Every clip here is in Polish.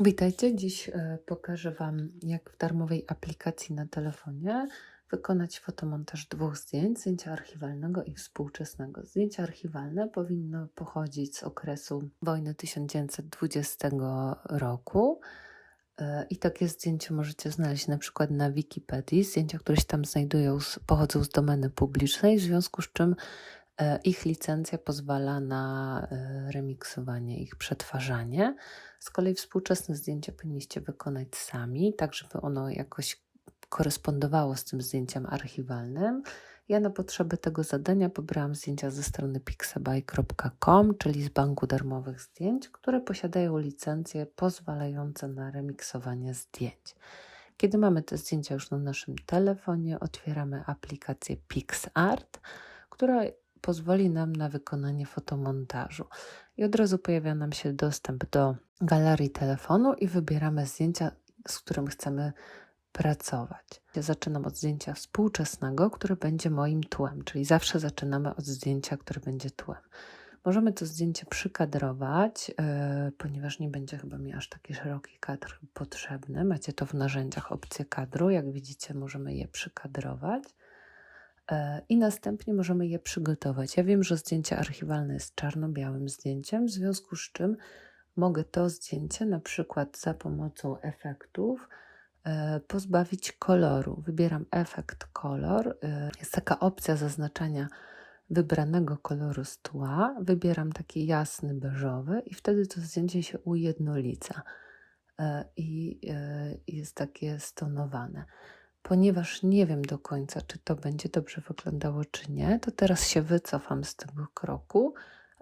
Witajcie. Dziś e, pokażę Wam, jak w darmowej aplikacji na telefonie wykonać fotomontaż dwóch zdjęć, zdjęcia archiwalnego i współczesnego. Zdjęcie archiwalne powinno pochodzić z okresu wojny 1920 roku. E, I takie zdjęcie możecie znaleźć na przykład na Wikipedii. Zdjęcia, które się tam znajdują, pochodzą z domeny publicznej, w związku z czym ich licencja pozwala na e, remiksowanie, ich przetwarzanie. Z kolei współczesne zdjęcie powinniście wykonać sami, tak żeby ono jakoś korespondowało z tym zdjęciem archiwalnym. Ja na potrzeby tego zadania pobrałam zdjęcia ze strony pixabay.com, czyli z banku darmowych zdjęć, które posiadają licencje pozwalające na remiksowanie zdjęć. Kiedy mamy te zdjęcia już na naszym telefonie, otwieramy aplikację PixArt, która pozwoli nam na wykonanie fotomontażu. I od razu pojawia nam się dostęp do galerii telefonu i wybieramy zdjęcia, z którym chcemy pracować. Ja zaczynam od zdjęcia współczesnego, które będzie moim tłem, czyli zawsze zaczynamy od zdjęcia, które będzie tłem. Możemy to zdjęcie przykadrować, yy, ponieważ nie będzie chyba mi aż taki szeroki kadr potrzebny. Macie to w narzędziach opcję kadru. Jak widzicie, możemy je przykadrować. E, I następnie możemy je przygotować. Ja wiem, że zdjęcie archiwalne jest czarno-białym zdjęciem, w związku z czym mogę to zdjęcie na przykład za pomocą efektów e, pozbawić koloru. Wybieram efekt kolor. E, Jest taka opcja zaznaczania wybranego koloru z tła. Wybieram taki jasny beżowy i wtedy to zdjęcie się ujednolica i jest takie stonowane. Ponieważ nie wiem do końca, czy to będzie dobrze wyglądało, czy nie, to teraz się wycofam z tego kroku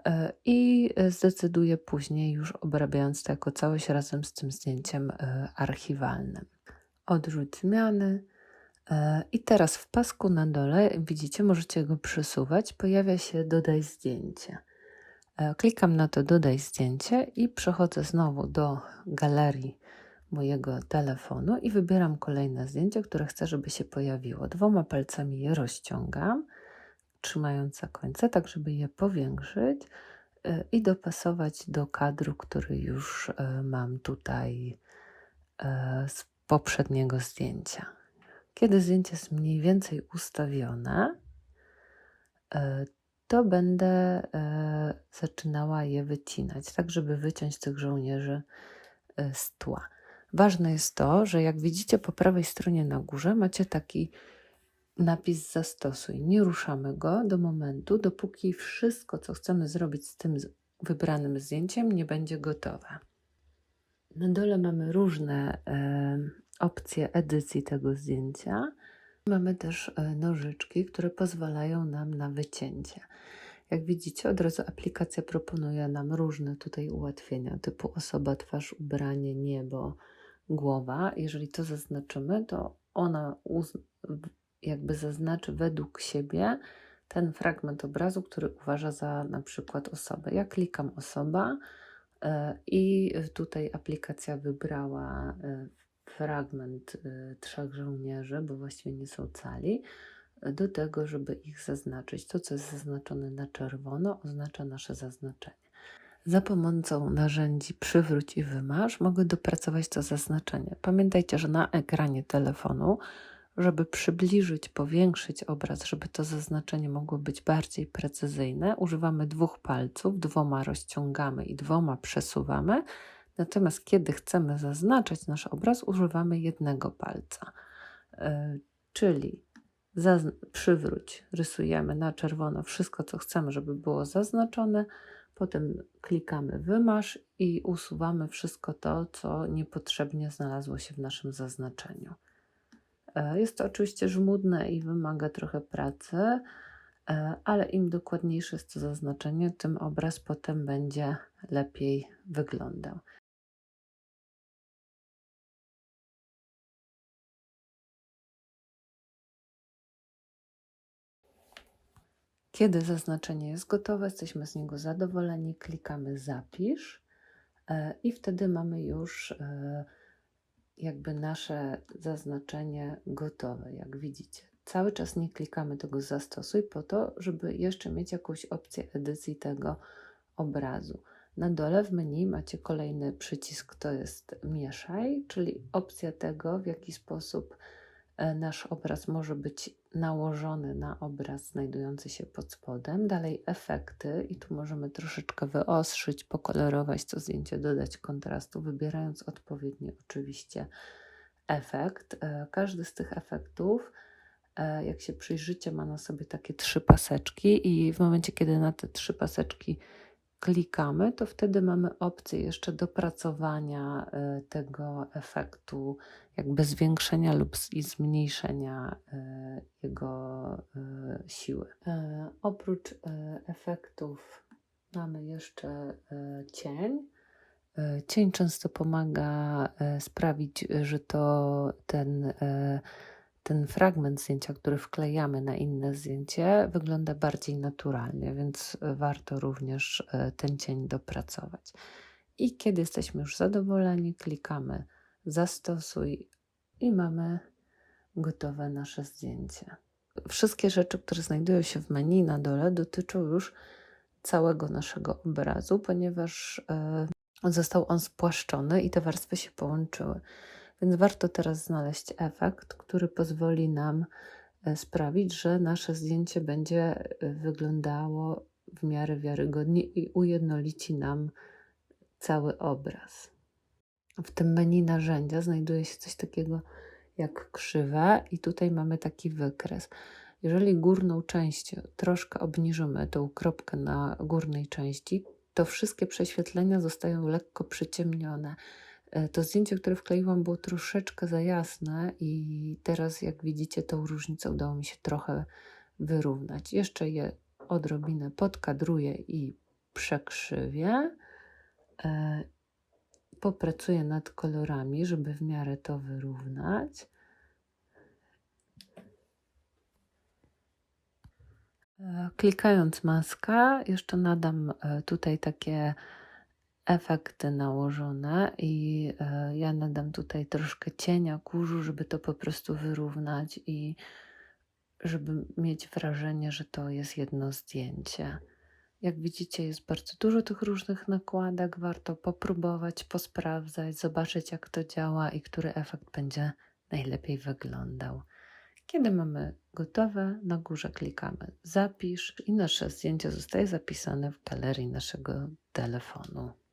e, i zdecyduję później, już obrabiając to jako całość razem z tym zdjęciem e, archiwalnym. Odrzuć zmiany. e, I teraz w pasku na dole, widzicie, możecie go przesuwać. Pojawia się dodaj zdjęcie. Klikam na to dodaj zdjęcie i przechodzę znowu do galerii mojego telefonu i wybieram kolejne zdjęcie, które chcę, żeby się pojawiło. Dwoma palcami je rozciągam, trzymając za końce, tak żeby je powiększyć e, i dopasować do kadru, który już e, mam tutaj e, z poprzedniego zdjęcia. Kiedy zdjęcie jest mniej więcej ustawione, to będę zaczynała je wycinać, tak żeby wyciąć tych żołnierzy z tła. Ważne jest to, że jak widzicie po prawej stronie na górze macie taki napis zastosuj. Nie ruszamy go do momentu, dopóki wszystko, co chcemy zrobić z tym wybranym zdjęciem, nie będzie gotowe. Na dole mamy różne e, opcje edycji tego zdjęcia. Mamy też e, nożyczki, które pozwalają nam na wycięcie. Jak widzicie, od razu aplikacja proponuje nam różne tutaj ułatwienia, typu osoba, twarz, ubranie, niebo, głowa. Jeżeli to zaznaczymy, to ona jakby zaznaczy według siebie ten fragment obrazu, który uważa za na przykład osobę. Ja klikam osoba e, i tutaj aplikacja wybrała e, fragment e, trzech żołnierzy, bo właściwie nie są cali, do tego, żeby ich zaznaczyć. To, co jest zaznaczone na czerwono, oznacza nasze zaznaczenie. Za pomocą narzędzi przywróć i wymaż mogę dopracować to zaznaczenie. Pamiętajcie, że na ekranie telefonu, żeby przybliżyć, powiększyć obraz, żeby to zaznaczenie mogło być bardziej precyzyjne, używamy dwóch palców, dwoma rozciągamy i dwoma przesuwamy. Natomiast kiedy chcemy zaznaczać nasz obraz, używamy jednego palca. Yy, czyli przywróć, rysujemy na czerwono wszystko, co chcemy, żeby było zaznaczone. Potem klikamy wymaż i usuwamy wszystko to, co niepotrzebnie znalazło się w naszym zaznaczeniu. E, Jest to oczywiście żmudne i wymaga trochę pracy, e, ale im dokładniejsze jest to zaznaczenie, tym obraz potem będzie lepiej wyglądał. Kiedy zaznaczenie jest gotowe, jesteśmy z niego zadowoleni, klikamy zapisz e, i wtedy mamy już e, jakby nasze zaznaczenie gotowe, jak widzicie. Cały czas nie klikamy tego zastosuj po to, żeby jeszcze mieć jakąś opcję edycji tego obrazu. Na dole w menu macie kolejny przycisk, to jest mieszaj, czyli opcja tego, w jaki sposób nasz obraz może być nałożony na obraz znajdujący się pod spodem. Dalej efekty i tu możemy troszeczkę wyostrzyć, pokolorować to zdjęcie, dodać kontrastu, wybierając odpowiedni oczywiście efekt. E, Każdy z tych efektów, e, jak się przyjrzycie, ma na sobie takie trzy paseczki i w momencie, kiedy na te trzy paseczki klikamy, to wtedy mamy opcję jeszcze dopracowania e, tego efektu, jakby zwiększenia lub zmniejszenia e, jego e, siły. E, Oprócz e, efektów mamy jeszcze e, cień. Cień często pomaga sprawić, że to ten, ten fragment zdjęcia, który wklejamy na inne zdjęcie, wygląda bardziej naturalnie, więc e, warto również e, ten cień dopracować. I kiedy jesteśmy już zadowoleni, klikamy zastosuj i mamy gotowe nasze zdjęcie. Wszystkie rzeczy, które znajdują się w menu na dole, dotyczą już całego naszego obrazu, ponieważ e, został on spłaszczony i te warstwy się połączyły. Więc warto teraz znaleźć efekt, który pozwoli nam e, sprawić, że nasze zdjęcie będzie e, wyglądało w miarę wiarygodnie i ujednolici nam cały obraz. W tym menu narzędzia znajduje się coś takiego jak krzywa i tutaj mamy taki wykres. Jeżeli górną część troszkę obniżymy, tą kropkę na górnej części, to wszystkie prześwietlenia zostają lekko przyciemnione. E, To zdjęcie, które wkleiłam, było troszeczkę za jasne i teraz, jak widzicie, tą różnicę udało mi się trochę wyrównać. Jeszcze je odrobinę podkadruję i przekrzywię. E, Popracuję nad kolorami, żeby w miarę to wyrównać. E, Klikając maska, jeszcze nadam tutaj takie efekty nałożone i e, ja nadam tutaj troszkę cienia, kurzu, żeby to po prostu wyrównać i żeby mieć wrażenie, że to jest jedno zdjęcie. Jak widzicie, jest bardzo dużo tych różnych nakładek. Warto popróbować, posprawdzać, zobaczyć, jak to działa i który efekt będzie najlepiej wyglądał. Kiedy mamy gotowe, na górze klikamy zapisz i nasze zdjęcie zostaje zapisane w galerii naszego telefonu.